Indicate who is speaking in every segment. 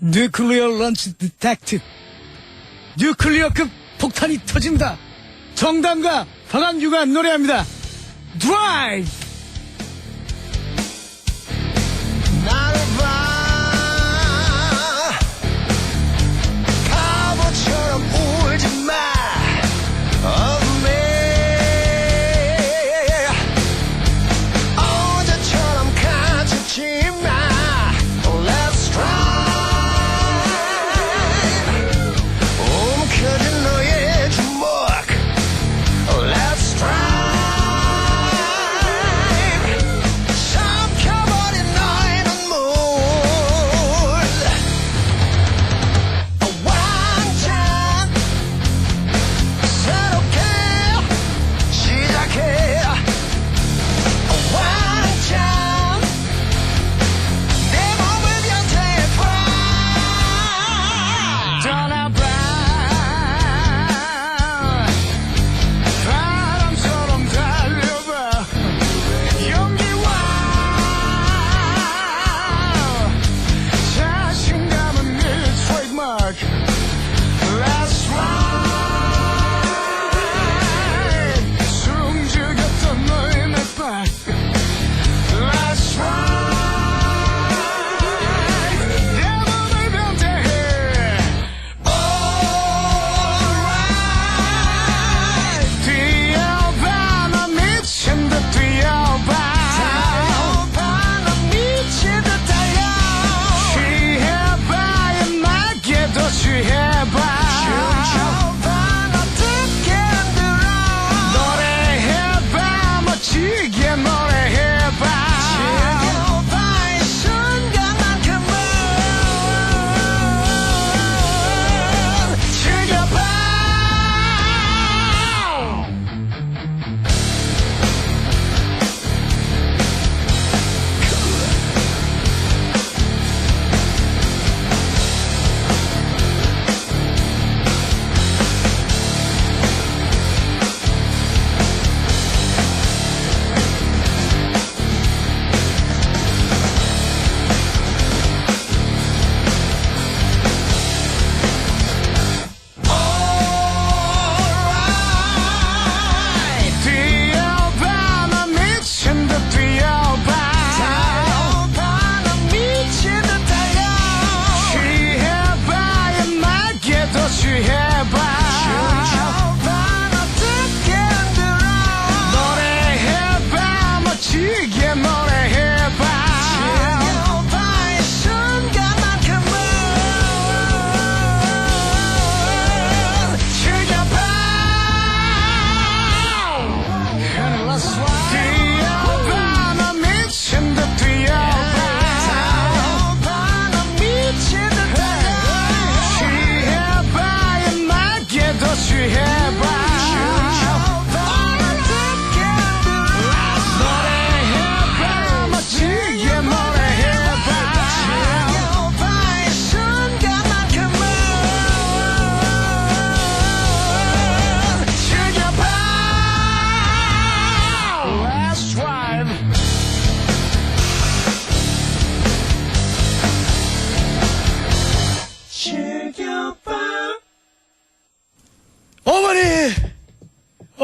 Speaker 1: 뉴클리어 런치 디텍티브. 뉴클리어급 폭탄이 터진다. 정당과 박완규가 노래합니다. 드라이브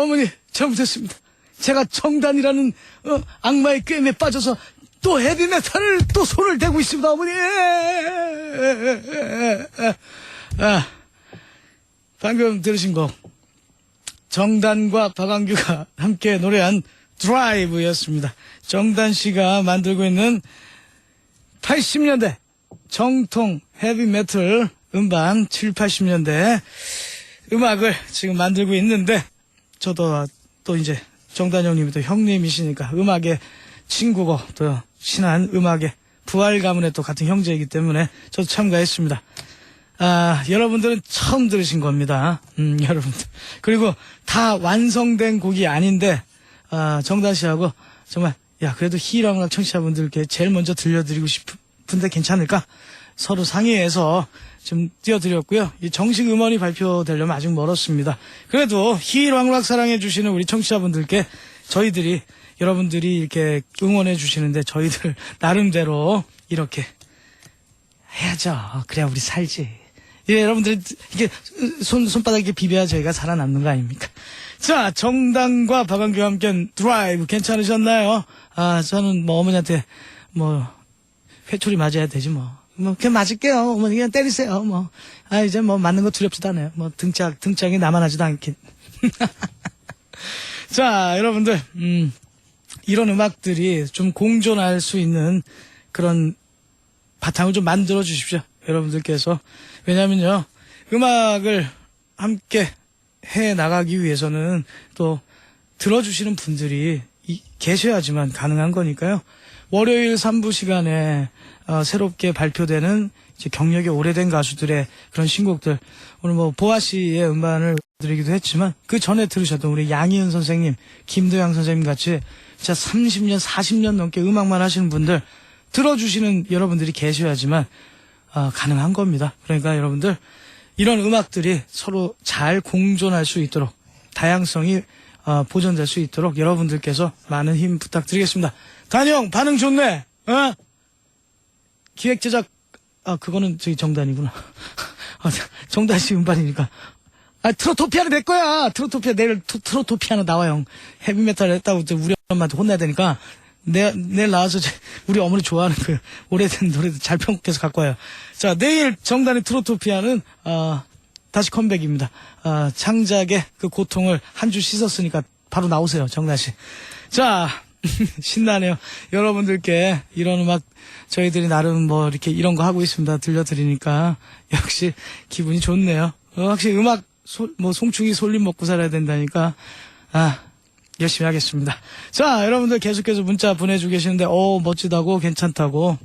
Speaker 1: 어머니 잘못했습니다. 제가 정단이라는 어, 악마의 꿰에 빠져서 또 헤비메탈을 또 손을 대고 있습니다 어머니. 아, 방금 들으신 곡 정단과 박완규가 함께 노래한 드라이브였습니다. 정단 씨가 만들고 있는 80년대 정통 헤비메탈 음반 7, 80년대 음악을 지금 만들고 있는데 저도 또 이제 정단 형님이 또 형님이시니까 음악의 친구고 또 친한 음악의 부활 가문의 또 같은 형제이기 때문에 저도 참가했습니다. 아, 여러분들은 처음 들으신 겁니다. 음, 여러분들. 그리고 다 완성된 곡이 아닌데, 아, 정단 씨하고 정말, 야, 그래도 희랑락 청취자분들께 제일 먼저 들려드리고 싶은데 괜찮을까? 서로 상의해서 좀 띄워드렸고요. 이 정식 음원이 발표되려면 아직 멀었습니다. 그래도 희랑락 사랑해주시는 우리 청취자분들께 저희들이, 여러분들이 이렇게 응원해주시는데 저희들 나름대로 이렇게 해야죠. 그래야 우리 살지. 예, 여러분들, 이게, 손, 손바닥에 비벼야 저희가 살아남는 거 아닙니까? 자, 정당과 박완규와 함께한 드라이브 괜찮으셨나요? 아, 저는 뭐 어머니한테 뭐, 회초리 맞아야 되지 뭐. 뭐, 그냥 맞을게요. 어머니 그냥 때리세요. 뭐. 아, 이제 뭐 맞는 거 두렵지도 않아요. 뭐 등짝, 등짝이 하지도 않긴. 자, 여러분들, 음, 이런 음악들이 좀 공존할 수 있는 그런 바탕을 좀 만들어 주십시오. 여러분들께서. 왜냐면요, 음악을 함께 해 나가기 위해서는 또 들어주시는 분들이 이- 계셔야지만 가능한 거니까요. 월요일 3부 시간에 어, 새롭게 발표되는 경력이 오래된 가수들의 그런 신곡들 오늘 뭐 보아 씨의 음반을 드리기도 했지만 그 전에 들으셨던 우리 양희은 선생님, 김도영 선생님 같이 진짜 30년, 40년 넘게 음악만 하시는 분들 들어주시는 여러분들이 계셔야지만 어, 가능한 겁니다. 그러니까 여러분들 이런 음악들이 서로 잘 공존할 수 있도록 다양성이 어, 보존될 수 있도록 여러분들께서 많은 힘 부탁드리겠습니다. 단영 반응 좋네. 어? 기획 제작 아 그거는 저기 정단이구나. 아, 정단 씨 음반이니까. 아 트로토피아는 내 거야. 트로토피아 내일 트, 트로토피아는 나와요. 헤비메탈 했다고 또 우리 엄마한테 혼나야 되니까 내, 내일 나와서 제- 우리 어머니 좋아하는 그 오래된 노래들 잘 편곡해서 갖고 와요. 자 내일 정단의 트로토피아는 아 다시 컴백입니다. 아, 창작의 그 고통을 한 주 씻었으니까 바로 나오세요, 정단 씨. 자, 신나네요. 여러분들께 이런 음악 저희들이 나름 뭐 이렇게 이런 거 하고 있습니다. 들려드리니까 역시 기분이 좋네요. 어, 확실히 음악 소- 뭐 송충이 솔림 먹고 살아야 된다니까 아 열심히 하겠습니다. 자, 여러분들 계속해서 문자 보내주고 계시는데 어 멋지다고 괜찮다고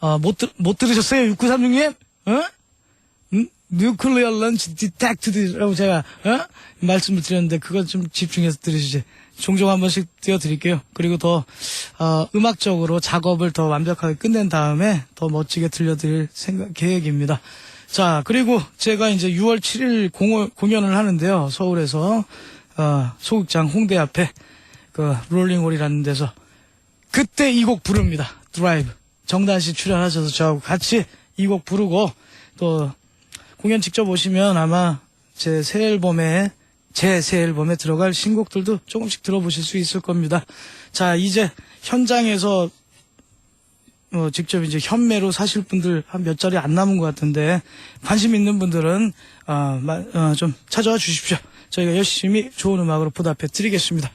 Speaker 1: 어, 못, 들, 못 들으셨어요? 6936님? 어? 음? 뉴클리어 런치 디텍트드라고 제가 어? 말씀을 드렸는데 그거 좀 집중해서 들으시지. 종종 한 번씩 띄워드릴게요. 그리고 더 어, 음악적으로 작업을 더 완벽하게 끝낸 다음에 더 멋지게 들려드릴 생각 계획입니다. 자 그리고 제가 이제 6월 7일 공연, 공연을 하는데요. 서울에서 어, 소극장 홍대 앞에 그 롤링홀이라는 데서 그때 이 곡 부릅니다. 드라이브. 정단 씨 출연하셔서 저하고 같이 이 곡 부르고 또 공연 직접 오시면 아마 제 새 앨범에 제 새 앨범에 들어갈 신곡들도 조금씩 들어보실 수 있을 겁니다. 자, 이제 현장에서 어, 직접 이제 현매로 사실 분들 한 몇 자리 안 남은 것 같은데 관심 있는 분들은 어, 마- 어, 좀 찾아와 주십시오. 저희가 열심히 좋은 음악으로 보답해 드리겠습니다.